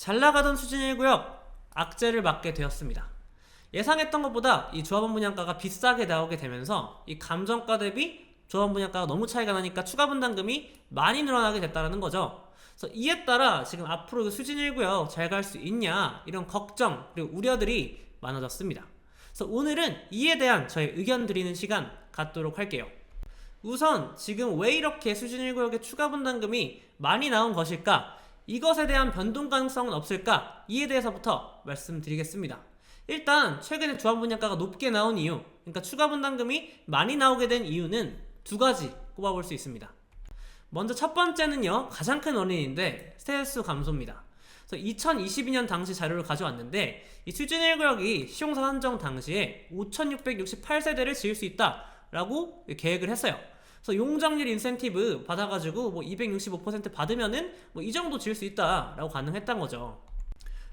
잘 나가던 수진 1구역 악재를 맞게 되었습니다. 예상했던 것보다 이 조합원 분양가가 비싸게 나오게 되면서 이 감정가 대비 조합원 분양가가 너무 차이가 나니까 추가 분담금이 많이 늘어나게 됐다는 거죠. 그래서 이에 따라 지금 앞으로 그 수진 1구역 잘 갈 수 있냐 이런 걱정 그리고 우려들이 많아졌습니다. 그래서 오늘은 이에 대한 저의 의견 드리는 시간 갖도록 할게요. 우선 지금 왜 이렇게 수준 1구역의 추가 분담금이 많이 나온 것일까? 이것에 대한 변동 가능성은 없을까? 이에 대해서부터 말씀드리겠습니다. 일단 최근에 조합 분양가가 높게 나온 이유, 그러니까 추가 분담금이 많이 나오게 된 이유는 두 가지 꼽아볼 수 있습니다. 먼저 첫 번째는요, 가장 큰 원인인데 세수 감소입니다. 그래서 2022년 당시 자료를 가져왔는데 이 수준 1구역이 시용사 한정 당시에 5,668세대를 지을 수 있다라고 계획을 했어요. 그래서 용적률 인센티브 받아가지고 뭐 265% 받으면은 뭐 이 정도 지을 수 있다라고 가능했던 거죠.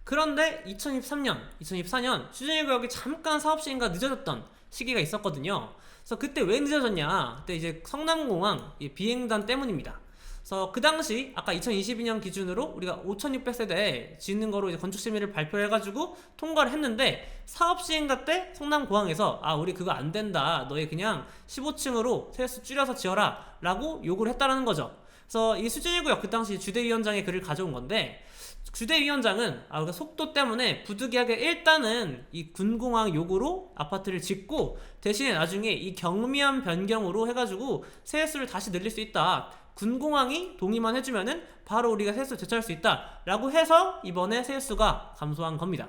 그런데 2023년, 2024년 수준 1구역이 잠깐 사업 시행가 늦어졌던 시기가 있었거든요. 그래서 그때 왜 늦어졌냐? 그때 이제 성남공항 이 비행단 때문입니다. 그래서 그 당시 아까 2022년 기준으로 우리가 5,600세대 짓는 거로 이제 건축 심의를 발표해가지고 통과를 했는데 사업 시행가 때 성남 공항에서 아 우리 그거 안 된다 너희 그냥 15층으로 세수 줄여서 지어라라고 요구를 했다라는 거죠. 그래서 이 수준일구역 그 당시 주대위원장의 글을 가져온 건데 주대위원장은 아 우리가 속도 때문에 부득이하게 일단은 이 군공항 요구로 아파트를 짓고 대신에 나중에 이 경미한 변경으로 해가지고 세수를 다시 늘릴 수 있다. 군공항이 동의만 해주면은 바로 우리가 세수 되찾을 수 있다라고 해서 이번에 세수가 감소한 겁니다.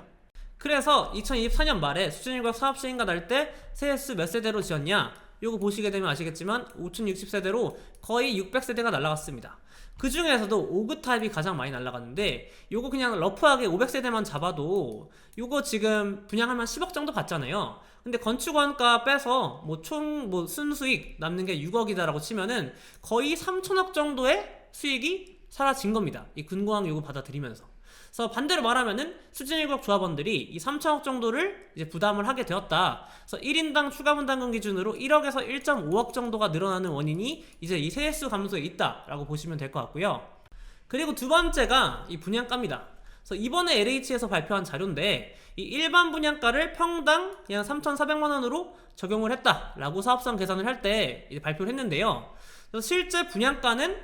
그래서 2024년 말에 수준일과 사업 시행가 날 때 세수 몇 세대로 지었냐? 요거 보시게 되면 아시겠지만 5060세대로 거의 600세대가 날라갔습니다. 그 중에서도 5급 타입이 가장 많이 날라갔는데 요거 그냥 러프하게 500세대만 잡아도 요거 지금 분양하면 10억 정도 받잖아요. 근데 건축원가 빼서 뭐총뭐 순수익 남는 게 6억이다라고 치면은 거의 3천억 정도의 수익이 사라진 겁니다. 이 군공항 요구 받아들이면서. 그래서 반대로 말하면은 수진일국 조합원들이 이 3천억 정도를 이제 부담을 하게 되었다. 그래서 1인당 추가 분담금 기준으로 1억에서 1.5억 정도가 늘어나는 원인이 이제 이 세수 감소에 있다라고 보시면 될 것 같고요. 그리고 두 번째가 이 분양가입니다. 그래서 이번에 LH에서 발표한 자료인데 이 일반 분양가를 평당 그냥 3,400만 원으로 적용을 했다라고 사업성 계산을 할 때 발표를 했는데요. 그래서 실제 분양가는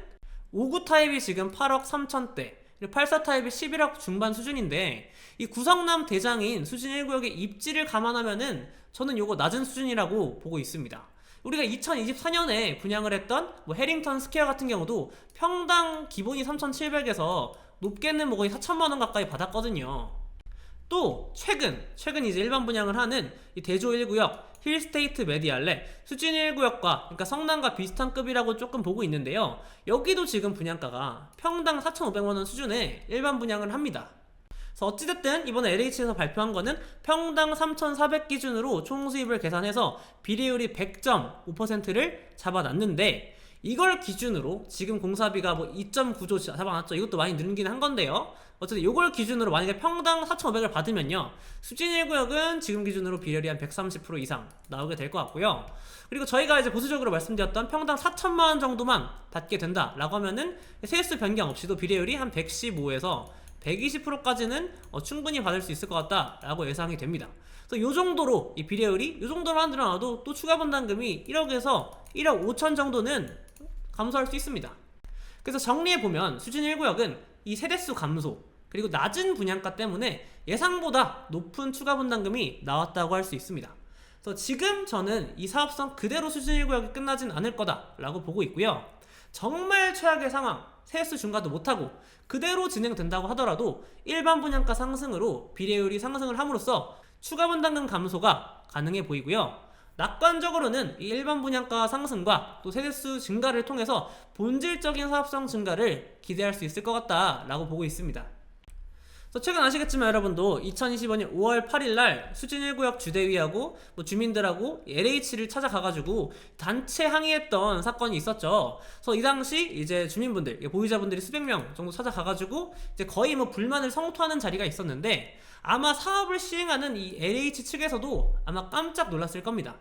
5구 타입이 지금 8억 3천대, 84 타입이 11억 중반 수준인데 이 구성남 대장인 수준 1구역의 입지를 감안하면은 저는 요거 낮은 수준이라고 보고 있습니다. 우리가 2024년에 분양을 했던 뭐 해링턴 스퀘어 같은 경우도 평당 기본이 3,700에서 높게는 뭐 거의 4천만 원 가까이 받았거든요. 또 최근 최근 이제 일반 분양을 하는 이 대조 1구역 힐스테이트 메디알레 수진 1구역과 그러니까 성남과 비슷한 급이라고 조금 보고 있는데요. 여기도 지금 분양가가 평당 4,500만 원 수준의 일반 분양을 합니다. 그래서 어찌됐든 이번에 LH에서 발표한 거는 평당 3,400 기준으로 총 수입을 계산해서 비례율이 100.5%를 잡아놨는데 이걸 기준으로 지금 공사비가 뭐 2.9조 잡아놨죠. 이것도 많이 늘긴 한 건데요. 어쨌든 이걸 기준으로 만약에 평당 4,500을 받으면요. 수진 1구역은 지금 기준으로 비례율이 한 130% 이상 나오게 될 것 같고요. 그리고 저희가 이제 보수적으로 말씀드렸던 평당 4천만 원 정도만 받게 된다라고 하면은 세수 변경 없이도 비례율이 한 115에서 120%까지는 어, 충분히 받을 수 있을 것 같다라고 예상이 됩니다. 그래서 요 정도로 이 비례율이 요 정도만 늘어나도 또 추가 분담금이 1억에서 1억 5천 정도는 감소할 수 있습니다. 그래서 정리해 보면 수준 1구역은 이 세대수 감소 그리고 낮은 분양가 때문에 예상보다 높은 추가 분담금이 나왔다고 할 수 있습니다. 그래서 지금 저는 이 사업성 그대로 수준 1구역이 끝나진 않을 거다라고 보고 있고요. 정말 최악의 상황, 세수 중과도 못하고 그대로 진행된다고 하더라도 일반 분양가 상승으로 비례율이 상승을 함으로써 추가 분담금 감소가 가능해 보이고요. 낙관적으로는 이 일반 분양가 상승과 또 세대수 증가를 통해서 본질적인 사업성 증가를 기대할 수 있을 것 같다라고 보고 있습니다. 최근 아시겠지만 여러분도 2025년 5월 8일 날 수진 1구역 주대위하고 뭐 주민들하고 LH를 찾아가가지고 단체 항의했던 사건이 있었죠. 그래서 이 당시 이제 주민분들, 보유자분들이 수백 명 정도 찾아가가지고 이제 거의 뭐 불만을 성토하는 자리가 있었는데 아마 사업을 시행하는 이 LH 측에서도 아마 깜짝 놀랐을 겁니다.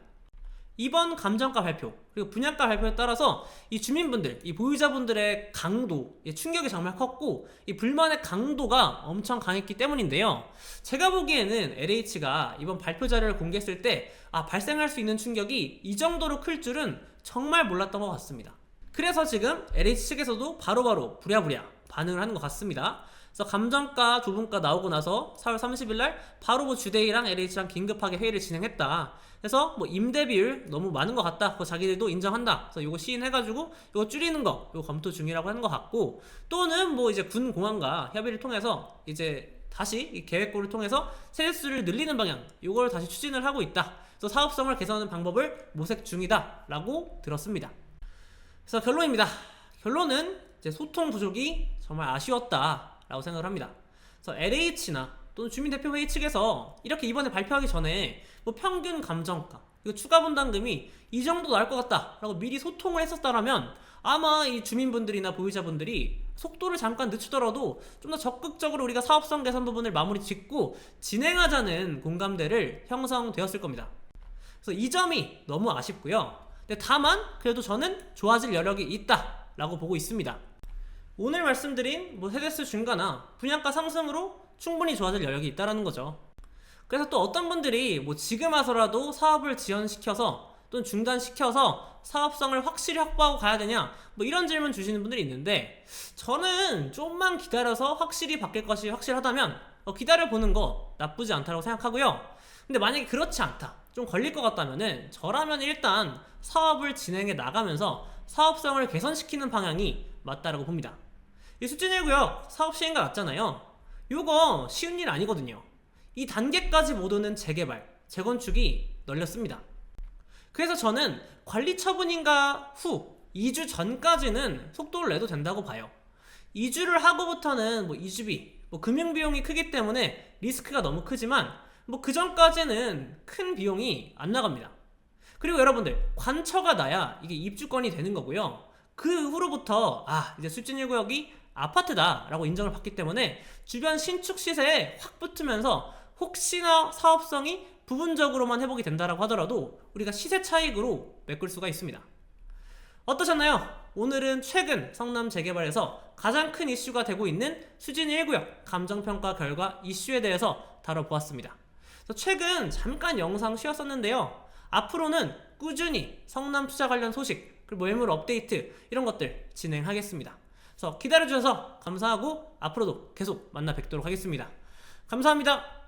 이번 감정가 발표 그리고 분양가 발표에 따라서 이 주민분들, 이 보유자분들의 강도, 이 충격이 정말 컸고 이 불만의 강도가 엄청 강했기 때문인데요. 제가 보기에는 LH가 이번 발표 자료를 공개했을 때 아, 발생할 수 있는 충격이 이 정도로 클 줄은 정말 몰랐던 것 같습니다. 그래서 지금 LH 측에서도 바로바로 부랴부랴 반응을 하는 것 같습니다. 그래서 감정가, 조분가 나오고 나서 4월 30일 날 바로 뭐 주데이랑 LH랑 긴급하게 회의를 진행했다. 그래서 뭐 임대 비율 너무 많은 것 같다. 그거 자기들도 인정한다. 그래서 요거 시인해가지고 요거 줄이는 거, 요거 검토 중이라고 하는 것 같고 또는 뭐 이제 군 공항과 협의를 통해서 이제 다시 이 계획고를 통해서 세대수를 늘리는 방향, 요걸 다시 추진을 하고 있다. 그래서 사업성을 개선하는 방법을 모색 중이다라고 들었습니다. 그래서 결론입니다. 결론은 이제 소통 부족이 정말 아쉬웠다 라고 생각을 합니다. 그래서 LH나 또는 주민대표회의 측에서 이렇게 이번에 발표하기 전에 뭐 평균 감정가 그리고 추가 분담금이 이 정도 나올 것 같다라고 미리 소통을 했었다라면 아마 이 주민분들이나 보유자분들이 속도를 잠깐 늦추더라도 좀 더 적극적으로 우리가 사업성 개선 부분을 마무리 짓고 진행하자는 공감대를 형성되었을 겁니다. 그래서 이 점이 너무 아쉽고요. 근데 다만 그래도 저는 좋아질 여력이 있다라고 보고 있습니다. 오늘 말씀드린 뭐 세대수 증가나 분양가 상승으로 충분히 좋아질 여력이 있다라는 거죠. 그래서 또 어떤 분들이 뭐 지금 와서라도 사업을 지연시켜서 또는 중단시켜서 사업성을 확실히 확보하고 가야 되냐 뭐 이런 질문 주시는 분들이 있는데 저는 좀만 기다려서 확실히 바뀔 것이 확실하다면 어, 기다려 보는 거 나쁘지 않다고 생각하고요. 근데 만약에 그렇지 않다. 좀 걸릴 것 같다면은 저라면 일단 사업을 진행해 나가면서 사업성을 개선시키는 방향이 맞다라고 봅니다. 이 수진 1구역 사업 시행가 났잖아요. 요거 쉬운 일 아니거든요. 이 단계까지 못 오는 재개발, 재건축이 널렸습니다. 그래서 저는 관리 처분인가 후 2주 전까지는 속도를 내도 된다고 봐요. 2주를 하고부터는 뭐 2주비, 뭐 금융 비용이 크기 때문에 리스크가 너무 크지만 뭐 그 전까지는 큰 비용이 안 나갑니다. 그리고 여러분들 관처가 나야 이게 입주권이 되는 거고요. 그 후로부터 아 이제 수진 1구역이 아파트다라고 인정을 받기 때문에 주변 신축 시세에 확 붙으면서 혹시나 사업성이 부분적으로만 회복이 된다라고 하더라도 우리가 시세 차익으로 메꿀 수가 있습니다. 어떠셨나요? 오늘은 최근 성남 재개발에서 가장 큰 이슈가 되고 있는 수진 1구역 감정평가 결과 이슈에 대해서 다뤄보았습니다. 최근 잠깐 영상 쉬었었는데요. 앞으로는 꾸준히 성남 투자 관련 소식 그리고 매물 업데이트 이런 것들 진행하겠습니다. 그래서 기다려주셔서 감사하고 앞으로도 계속 만나 뵙도록 하겠습니다. 감사합니다.